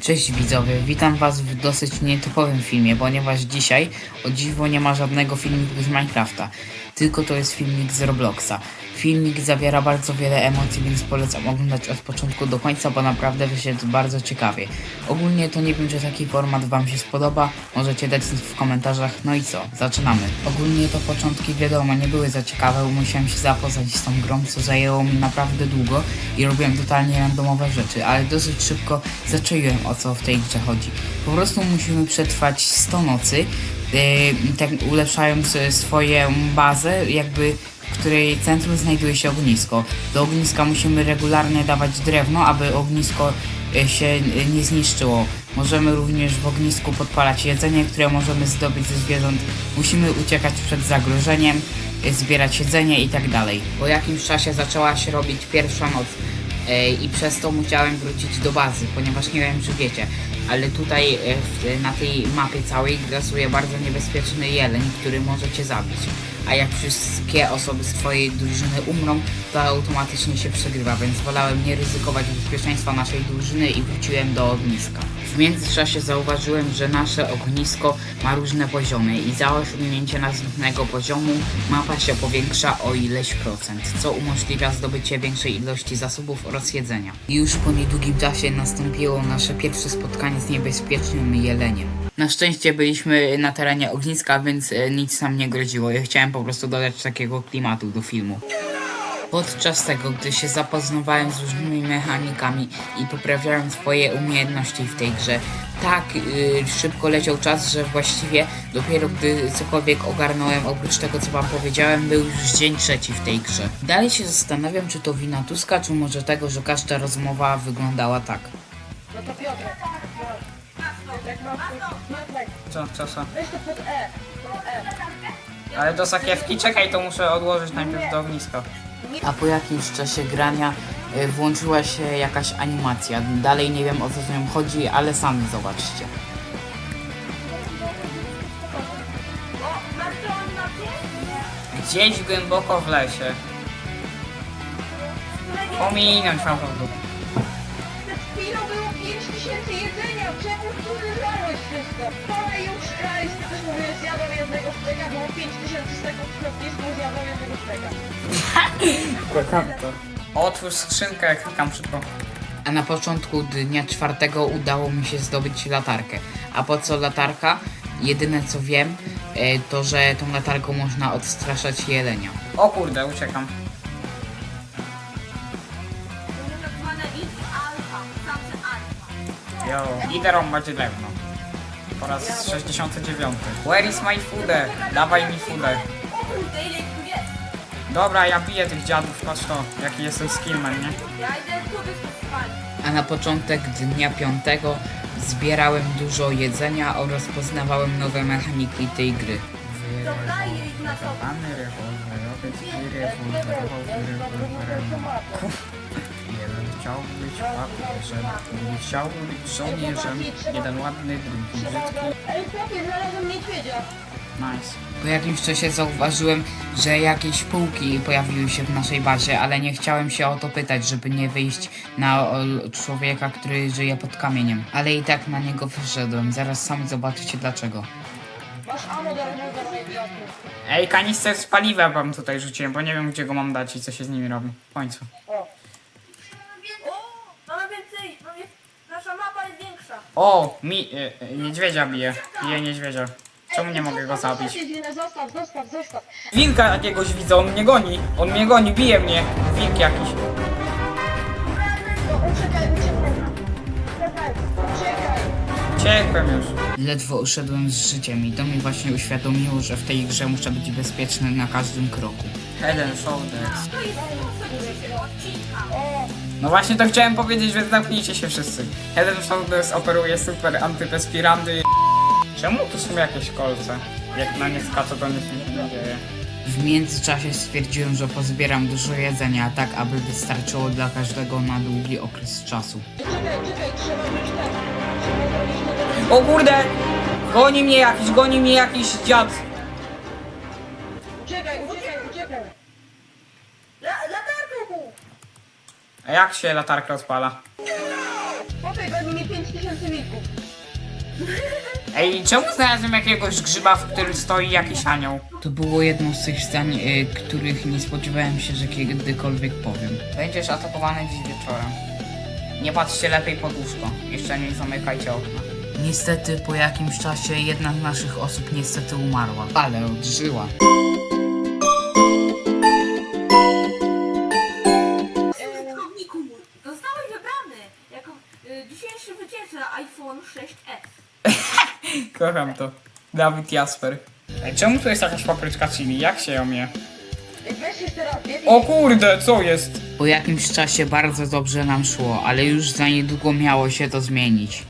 Cześć widzowie, witam was w dosyć nietypowym filmie, ponieważ dzisiaj o dziwo nie ma żadnego filmiku z Minecrafta, tylko to jest filmik z Robloxa. Filmik zawiera bardzo wiele emocji, więc polecam oglądać od początku do końca, bo naprawdę wyszedł bardzo ciekawie. Ogólnie to nie wiem, czy taki format wam się spodoba, możecie dać w komentarzach, no i co, zaczynamy. Ogólnie to początki wiadomo nie były za ciekawe, bo musiałem się zapoznać z tą grą, co zajęło mi naprawdę długo i robiłem totalnie randomowe rzeczy, ale dosyć szybko zaczaiłem o co w tej grze chodzi. Po prostu musimy przetrwać 100 nocy, yy, tak ulepszając e, swoją bazę, jakby w której centrum znajduje się ognisko. Do ogniska musimy regularnie dawać drewno, aby ognisko e, się nie zniszczyło. Możemy również w ognisku podpalać jedzenie, które możemy zdobyć ze zwierząt. Musimy uciekać przed zagrożeniem, e, zbierać jedzenie i tak dalej. Po jakimś czasie zaczęła się robić pierwsza noc. E, i przez to musiałem wrócić do bazy, ponieważ nie wiem czy wiecie, ale tutaj e, w, na tej mapie całej grasuje bardzo niebezpieczny jeleń, który może cię zabić. A jak wszystkie osoby z twojej drużyny umrą, to automatycznie się przegrywa, więc wolałem nie ryzykować bezpieczeństwa naszej drużyny i wróciłem do ogniska. W międzyczasie zauważyłem, że nasze ognisko ma różne poziomy i za osiągnięcie następnego poziomu mapa się powiększa o ileś procent, co umożliwia zdobycie większej ilości zasobów oraz jedzenia. Już po niedługim czasie nastąpiło nasze pierwsze spotkanie z niebezpiecznym jeleniem. Na szczęście byliśmy na terenie ogniska, więc e, nic nam nie groziło. Ja chciałem po prostu dodać takiego klimatu do filmu. Podczas tego, gdy się zapoznawałem z różnymi mechanikami i poprawiałem swoje umiejętności w tej grze, tak yy, szybko leciał czas, że właściwie dopiero gdy cokolwiek ogarnąłem, oprócz tego co wam powiedziałem, był już dzień trzeci w tej grze. Dalej się zastanawiam, czy to wina Tuska, czy może tego, że każda rozmowa wyglądała tak. No to Piotrek. Co, co, co? Ale do sakiewki czekaj, to muszę odłożyć najpierw do ogniska. A po jakimś czasie grania y, włączyła się jakaś animacja. Dalej nie wiem o co z nią chodzi, ale sami zobaczcie. Gdzieś głęboko w lesie. Pominąć mam po Przed czemu tu leżałeś wszystko? Wczoraj już raz też mówię, zjadłem jednego steka, było 5000 steków w lotnisku, zjadłem jednego steka. Otwórz skrzynkę, klikam szybko. A na początku dnia czwartego udało mi się zdobyć latarkę. A po co latarka? Jedyne co wiem, e, to że tą latarką można odstraszać jelenia. O kurde, uciekam. Jo, idę rąbać drewno. Po raz 69. Where is my food? Dawaj mi food. Dobra, ja biję tych dziadów, patrz to, jaki jestem skillman, nie? A na początek dnia piątego zbierałem dużo jedzenia oraz poznawałem nowe mechaniki tej gry. Wyrewolwerowany rewolwerowiec, wyrewolwerował rewolwerem. Jeden chciał być papieżem, drugi chciał być żołnierzem, jeden ładny, drugi brzydki. Ej, chłopie, znalazłem niedźwiedzia. Nice. Po jakimś czasie zauważyłem, że jakieś półki pojawiły się w naszej bazie, ale nie chciałem się o to pytać, żeby nie wyjść na o, człowieka, który żyje pod kamieniem. Ale i tak na niego wyszedłem. Zaraz sami zobaczycie dlaczego. Masz ammo do rewolweru, idiotku. Ej, kanister z paliwem wam tutaj rzuciłem, bo nie wiem gdzie go mam dać i co się z nimi robi. W końcu. O, O, mi, e, e, niedźwiedzia bije. Bije niedźwiedzia. Czemu nie mogę go zabić? Zostaw, zostaw, zostaw. Wilka jakiegoś widzę, on mnie goni. On mnie goni, bije mnie. Wilk jakiś. No, uciekaj, uciekaj. Uciekaj, uciekaj. Uciekłem już. Ledwo uszedłem z życiem i to mi właśnie uświadomiło, że w tej grze muszę być bezpieczny na każdym kroku. Head and shoulders. To jest odcinka. No właśnie to chciałem powiedzieć, więc zamknijcie się wszyscy. And Shoulders operuje super antyrespiranty. Czemu tu są jakieś kolce? Jak na nie skaczę, to nic mi się nie dzieje. W międzyczasie stwierdziłem, że pozbieram dużo jedzenia, tak aby wystarczyło dla każdego na długi okres czasu. O kurde! Goni mnie jakiś, goni mnie jakiś dziad. A jak się latarka odpala? Chłopie, goni mi 5000 minut. Ej, czemu znalazłem jakiegoś grzyba, w którym stoi jakiś anioł? To było jedno z tych zdań, y, których nie spodziewałem się, że kiedykolwiek powiem. Będziesz atakowany dziś wieczorem. Nie patrzcie lepiej pod łóżko. Jeszcze nie zamykajcie okna. Niestety po jakimś czasie jedna z naszych osób niestety umarła, ale odżyła. Kocham to. Dawid Jasper. Ej, czemu tu jest jakaś papryczka chili? Jak się ją je? Ej, Weź jeszcze raz, nie? O kurde, co jest? Po jakimś czasie bardzo dobrze nam szło, ale już za niedługo miało się to zmienić.